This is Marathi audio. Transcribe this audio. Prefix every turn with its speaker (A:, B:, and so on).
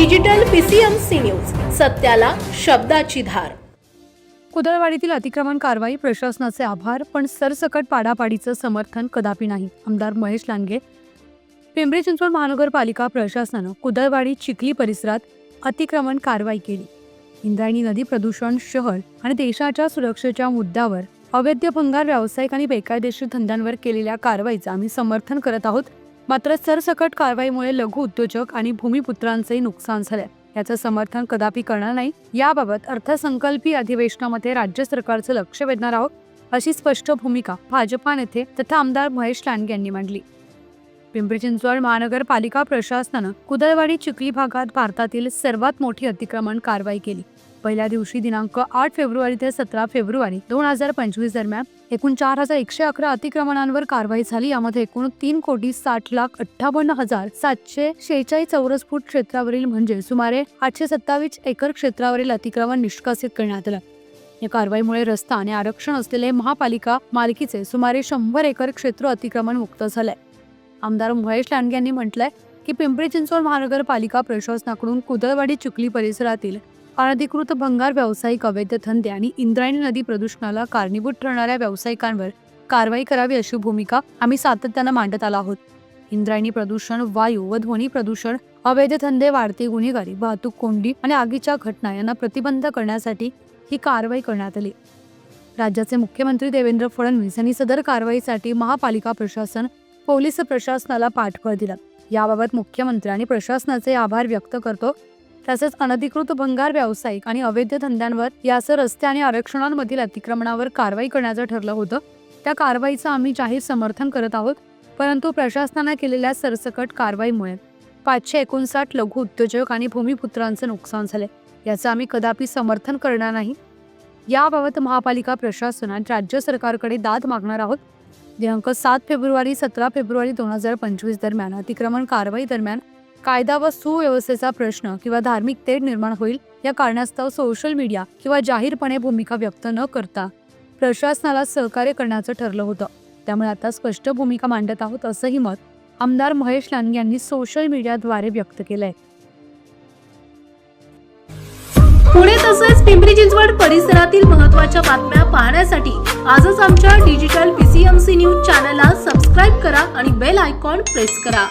A: डिजिटल पीसीएमसी न्यूज सत्याला शब्दाची धार.
B: कुदळवाडीतील अतिक्रमण कारवाई प्रशासनाचे आभार पण सरसकट पाडापाडीचं समर्थन कदापि नाही. आमदार महेश लांडगे पिंपरी चिंचवड महानगरपालिका प्रशासनानं कुदळवाडी चिखली परिसरात अतिक्रमण कारवाई केली. इंद्रायणी नदी प्रदूषण शहर आणि देशाच्या सुरक्षेच्या मुद्द्यावर अवैध भंगार व्यावसायिक आणि बेकायदेशीर धंद्यांवर केलेल्या कारवाईचं आम्ही समर्थन करत आहोत. मात्र सरसकट कारवाईमुळे लघु उद्योजक आणि भूमिपुत्रांचेही नुकसान झाले याचं समर्थन कदापि करणार नाही. याबाबत अर्थसंकल्पीय अधिवेशनामध्ये राज्य सरकारचं लक्ष वेधणार आहोत अशी स्पष्ट भूमिका भाजपा नेते तथा आमदार महेश लांडगे यांनी मांडली. पिंपरी चिंचवड महानगरपालिका प्रशासनानं कुदळवाडी चिखली भागात भारतातील सर्वात मोठी अतिक्रमण कारवाई केली. पहिल्या दिवशी दिनांक आठ फेब्रुवारी ते सतरा फेब्रुवारी दोन हजार पंचवीस दरम्यान एकूण चार हजार एकशे अकरा अतिक्रमणांवर कारवाई झाली. यामध्ये एकूण तीन कोटी साठ लाख अठ्ठावन्न हजार सातशे शेहेचाळीस चौरस फूट क्षेत्रावरील म्हणजे सुमारे आठशे सत्तावीस एकर क्षेत्रावरील अतिक्रमण निष्कासित करण्यात आलं. या कारवाईमुळे रस्ता आणि आरक्षण असलेले महापालिका मालकीचे सुमारे शंभर एकर क्षेत्र अतिक्रमण मुक्त झालंय. आमदार महेश लांडगे यांनी म्हटलंय की पिंपरी चिंचवड महानगरपालिका प्रशासनाकडून कुदळवाडी चिखली परिसरातील अनधिकृत भंगार व्यावसायिक अवैध धंदे आणि इंद्रायणी नदी प्रदूषणाला कारणीभूत ठरणाऱ्या व्यावसायिकांवर कारवाई करावी अशी भूमिका आम्ही सातत्यानं मांडत आलो आहोत. इंद्रायणी प्रदूषण वायू व ध्वनी प्रदूषण अवैध धंदे वाढती गुन्हेगारी वाहतूक कोंडी आणि आगीच्या घटना यांना प्रतिबंध करण्यासाठी ही कारवाई करण्यात आली. राज्याचे मुख्यमंत्री देवेंद्र फडणवीस यांनी सदर कारवाईसाठी महापालिका प्रशासन पोलीस प्रशासनाला पाठबळ दिला. याबाबत मुख्यमंत्री आणि प्रशासनाचे आभार व्यक्त करतो. तसेच अनधिकृत भंगार व्यावसायिक आणि अवैध धंद्यांवर यासह रस्ते आणि आरक्षणांमधील अतिक्रमणावर कारवाई करण्याचं ठरलं होतं. त्या कारवाईचं आम्ही जाहीर समर्थन करत आहोत परंतु प्रशासनाने केलेल्या सरसकट कारवाईमुळे पाचशे एकोणसाठ लघु उद्योजक आणि भूमिपुत्रांचं नुकसान झाले याचं आम्ही कदापि समर्थन करणार नाही. याबाबत महापालिका प्रशासन आणि राज्य सरकारकडे दाद मागणार आहोत. दिनांक सात फेब्रुवारी सतरा फेब्रुवारी दोन हजार पंचवीस दरम्यान अतिक्रमण कारवाई दरम्यान कायदा व सुव्यवस्थेचा प्रश्न किंवा धार्मिक तेढ निर्माण होईल या कारणास्तव सोशल मीडिया किंवा जाहीरपणे भूमिका व्यक्त न करता प्रशासनाला सहकार्य करण्याचं ठरलं होतं. त्यामुळे आता स्पष्ट भूमिका मांडत आहोत असंही मत आमदार महेश लांडगे यांनी सोशल मीडियाद्वारे व्यक्त केलंय.
A: पुणे तसेच पिंपरी चिंचवड परिसरातील महत्त्वाच्या बातम्या पाहण्यासाठी आजच आमच्या डिजिटल पीसीएमसी न्यूज चॅनलला सबस्क्राईब करा आणि बेल आयकॉन प्रेस करा.